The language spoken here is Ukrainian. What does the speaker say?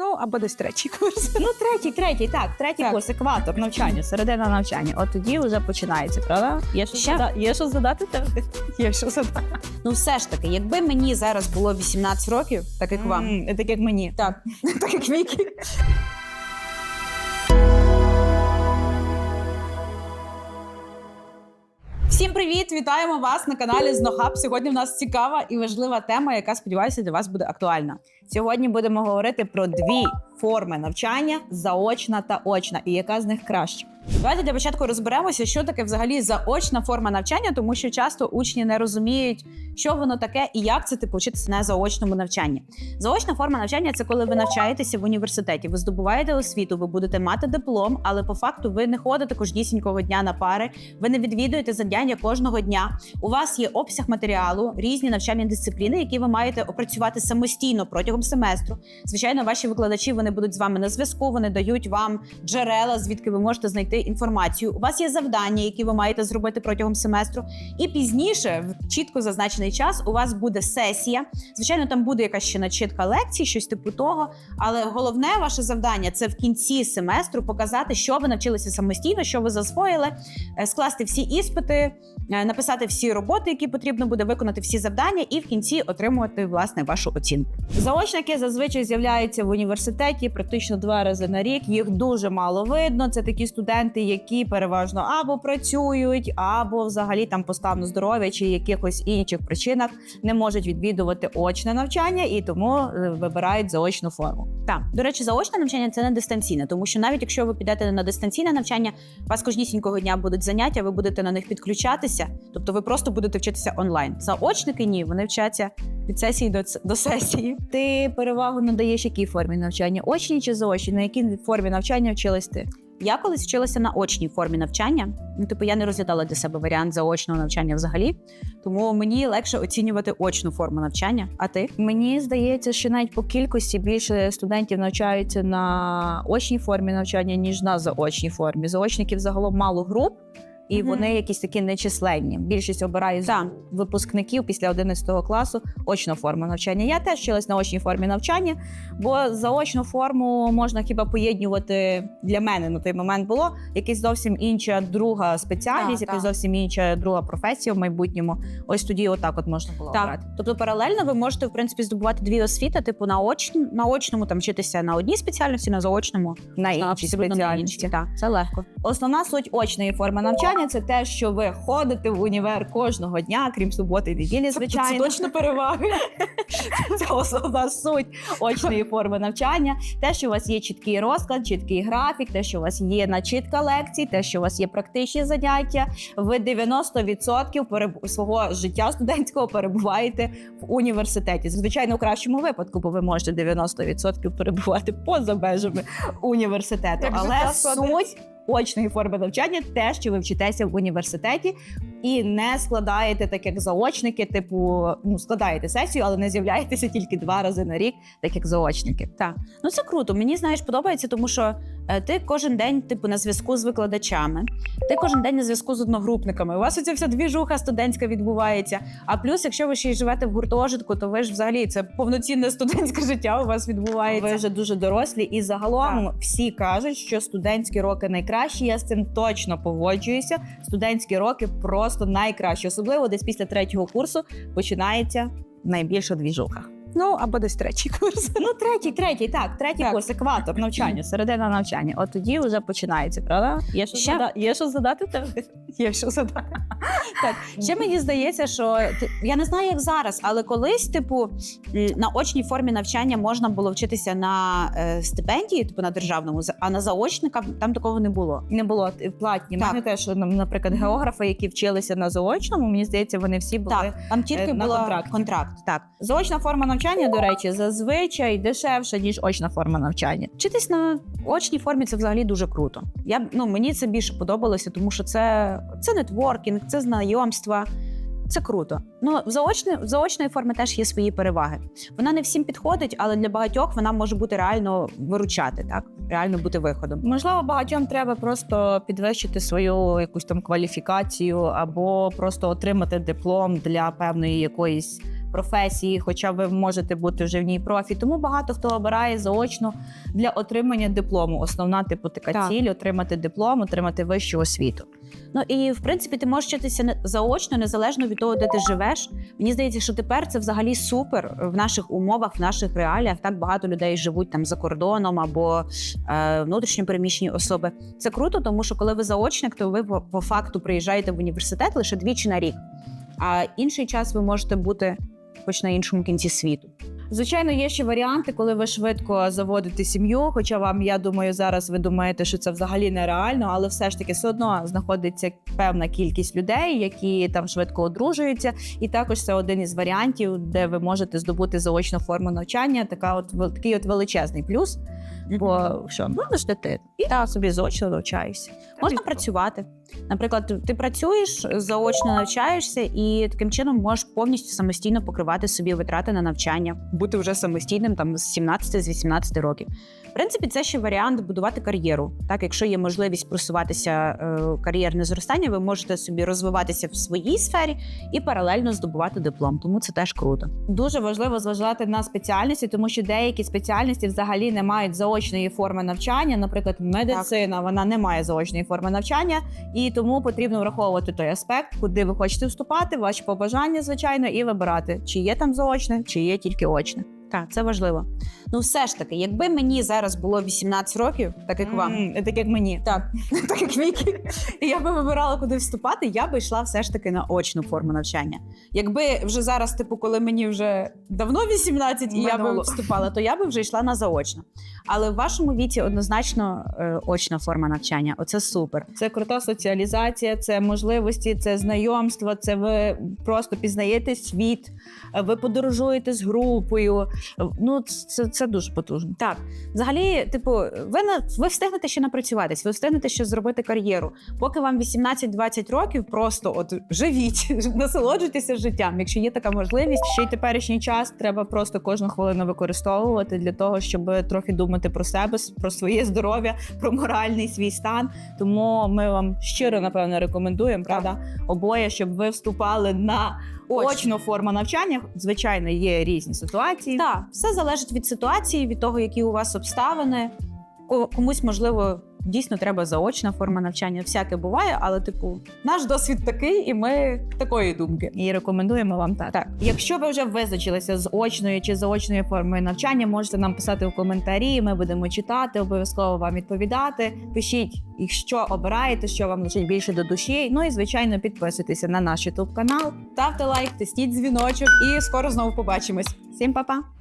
Ну, або десь третій курс. Ну, третій, третій, так, третій Так. курс, екватор навчання, середина навчання. От тоді вже починається, правда? Є що, Ще- зада... Є що задати тебе? Є що задати. Ну, все ж таки, якби мені зараз було 18 років, так як вам, М, Так як мені. так, так як Вікі. Всім привіт! Вітаємо вас на каналі Знохаб. Сьогодні в нас цікава і важлива тема, яка сподіваюся для вас буде актуальна. Сьогодні будемо говорити про дві форми навчання: заочна та очна, і яка з них краще. Давайте для початку розберемося, що таке взагалі заочна форма навчання, тому що часто учні не розуміють, що воно таке і як це типу вчитися на заочному навчанні. Заочна форма навчання це коли ви навчаєтеся в університеті, ви здобуваєте освіту, ви будете мати диплом, але по факту ви не ходите кожнісінького дня на пари, ви не відвідуєте заняття кожного дня. У вас є обсяг матеріалу, різні навчальні дисципліни, які ви маєте опрацювати самостійно протягом семестру. Звичайно, ваші викладачі вони будуть з вами на зв'язку, вони дають вам джерела, звідки ви можете знайти інформацію. У вас є завдання, які ви маєте зробити протягом семестру. І пізніше, в чітко зазначений час, у вас буде сесія. Звичайно, там буде якась ще начитка лекцій, щось типу того. Але головне ваше завдання це в кінці семестру показати, що ви навчилися самостійно, що ви засвоїли, е, скласти всі іспити, е, написати всі роботи, які потрібно буде виконати всі завдання, і в кінці отримувати власне вашу оцінку. Заочники зазвичай з'являються в університеті практично два рази на рік. Їх дуже мало видно. Це такі студенти, які переважно або працюють, або взагалі там по стану здоров'я чи якихось інших причинах не можуть відвідувати очне навчання і тому е, вибирають заочну форму. Так, до речі, заочне навчання це не дистанційне, тому що навіть якщо ви підете на дистанційне навчання, вас кожнісінького дня будуть заняття, ви будете на них підключатися, тобто ви просто будете вчитися онлайн. Заочники ні, вони вчаться від сесії до, до сесії. Ти перевагу надаєш якій формі навчання? Очній чи заочній? На якій формі навчання вчилась ти? Я колись вчилася на очній формі навчання. Ну, типу, я не розглядала для себе варіант заочного навчання взагалі, тому мені легше оцінювати очну форму навчання. А ти? Мені здається, що навіть по кількості більше студентів навчаються на очній формі навчання, ніж на заочній формі. Заочників загалом мало груп. І Мгм. вони якісь такі нечисленні. Більшість обирає з випускників після 11 класу очну форму навчання. Я теж вчилась на очній формі навчання, бо заочну форму можна хіба поєднувати для мене на той момент було якась зовсім інша друга спеціальність, якась зовсім інша друга професія в майбутньому. Ось тоді отак от можна було Так. обрати. Тобто паралельно ви можете в принципі здобувати дві освіти, типу на очному, на очному там вчитися на одній спеціальності, на заочному на іншій абсолютно на іншій. Так, це легко. Основна суть очної форми навчання це те, що ви ходите в універ кожного дня, крім суботи і неділі, звичайно. Це точно переваги. Це основна суть очної форми навчання. Те, що у вас є чіткий розклад, чіткий графік, те, що у вас є начитка лекцій, те, що у вас є практичні заняття. Ви 90% переб- свого життя студентського перебуваєте в університеті. Звичайно, у кращому випадку, бо ви можете 90% перебувати поза межами університету. Але суть очної форми навчання те, що ви вчитеся в університеті і не складаєте так, як заочники, типу, ну складаєте сесію, але не з'являєтеся тільки два рази на рік, так як заочники. Так, ну це круто. Мені знаєш, подобається, тому що е, ти кожен день, типу, на зв'язку з викладачами, ти кожен день на зв'язку з одногрупниками. У вас оця вся двіжуха студентська відбувається. А плюс, якщо ви ще й живете в гуртожитку, то ви ж взагалі це повноцінне студентське життя у вас відбувається. Ви вже дуже дорослі, і загалом всі кажуть, що студентські роки найкращі. Я з цим точно погоджуюся. Студентські роки просто найкраще, особливо десь після третього курсу починається найбільша двіжуха. Ну, або десь третій курс. Ну, третій, третій, так, третій Так. курс, екватор навчання, середина навчання. От тоді вже починається, правда? Є що, Ще- зада... Є що задати тебе? Є що задати. Так, ще мені здається, що я не знаю, як зараз, але колись, типу, на очній формі навчання можна було вчитися на е, стипендії, типу на державному, а на заочниках там такого не було. Не було е, платні. Так. Мене теж, нам, наприклад, географи, які вчилися на заочному, мені здається, вони всі були. Так, там тільки е, на була контракт. контракт. Так, заочна форма навчання, до речі, зазвичай дешевша ніж очна форма навчання. Вчитись на очній формі це взагалі дуже круто. Я ну мені це більше подобалося, тому що це, це нетворкінг, це знайомства. Це круто. Ну заочне заочної форми теж є свої переваги. Вона не всім підходить, але для багатьох вона може бути реально виручати, так реально бути виходом. Можливо, багатьом треба просто підвищити свою якусь там кваліфікацію або просто отримати диплом для певної якоїсь професії, хоча ви можете бути вже в ній профі. Тому багато хто обирає заочно для отримання диплому. Основна типу така Так. ціль отримати диплом, отримати вищу освіту. Ну і в принципі ти можеш вчитися заочно, незалежно від того, де ти живеш. Мені здається, що тепер це взагалі супер в наших умовах, в наших реаліях. Так багато людей живуть там за кордоном або е, внутрішньопереміщені особи. Це круто, тому що коли ви заочник, то ви по, по факту приїжджаєте в університет лише двічі на рік. А інший час ви можете бути хоч на іншому кінці світу. Звичайно, є ще варіанти, коли ви швидко заводите сім'ю. Хоча вам, я думаю, зараз ви думаєте, що це взагалі нереально, але все ж таки все одно знаходиться певна кількість людей, які там швидко одружуються. І також це один із варіантів, де ви можете здобути заочну форму навчання. Така от такий от величезний плюс. Бо що можеш дитину і та собі заочно навчаєшся. Можна працювати. Наприклад, ти працюєш, заочно навчаєшся, і таким чином можеш повністю самостійно покривати собі витрати на навчання, бути вже самостійним там з 17 з 18 років. В принципі, це ще варіант будувати кар'єру. Так, якщо є можливість просуватися е, кар'єрне зростання, ви можете собі розвиватися в своїй сфері і паралельно здобувати диплом. Тому це теж круто. Дуже важливо зважати на спеціальності, тому що деякі спеціальності взагалі не мають заочної форми навчання. Наприклад, медицина вона не має заочної форми навчання, і тому потрібно враховувати той аспект, куди ви хочете вступати, ваші побажання, звичайно, і вибирати, чи є там заочне, чи є тільки очне. Так, це важливо. Ну, все ж таки, якби мені зараз було 18 років, так як вам, М, Так як мені. так, так як Вікі, і я би вибирала, куди вступати, я би йшла все ж таки на очну форму навчання. Якби вже зараз, типу, коли мені вже давно 18, і я би Минуло. вступала, то я би вже йшла на заочну. Але в вашому віці однозначно е, очна форма навчання. Оце супер. Це крута соціалізація, це можливості, це знайомство, це ви просто пізнаєте світ, е, ви подорожуєте з групою. Ну, це, це дуже потужно. Так, взагалі, типу, ви на ви встигнете ще напрацюватись, ви встигнете ще зробити кар'єру. Поки вам 18-20 років, просто от живіть, насолоджуйтеся життям. Якщо є така можливість, ще й теперішній час треба просто кожну хвилину використовувати для того, щоб трохи думати про себе, про своє здоров'я, про моральний свій стан. Тому ми вам щиро напевно рекомендуємо, правда, обоє, щоб ви вступали на Очно. форма навчання. Звичайно, є різні ситуації. Так, все залежить від ситуації, від того, які у вас обставини. Ко- Комусь можливо. Дійсно, треба заочна форма навчання. Всяке буває, але типу, наш досвід такий, і ми такої думки. І рекомендуємо вам так. так. Якщо ви вже визначилися з очною чи заочною формою навчання, можете нам писати в коментарі. Ми будемо читати, обов'язково вам відповідати. Пишіть, і що обираєте, що вам лежить більше до душі. Ну і звичайно, підписуйтеся на наш YouTube канал, ставте лайк, тисніть дзвіночок, і скоро знову побачимось. Всім па-па!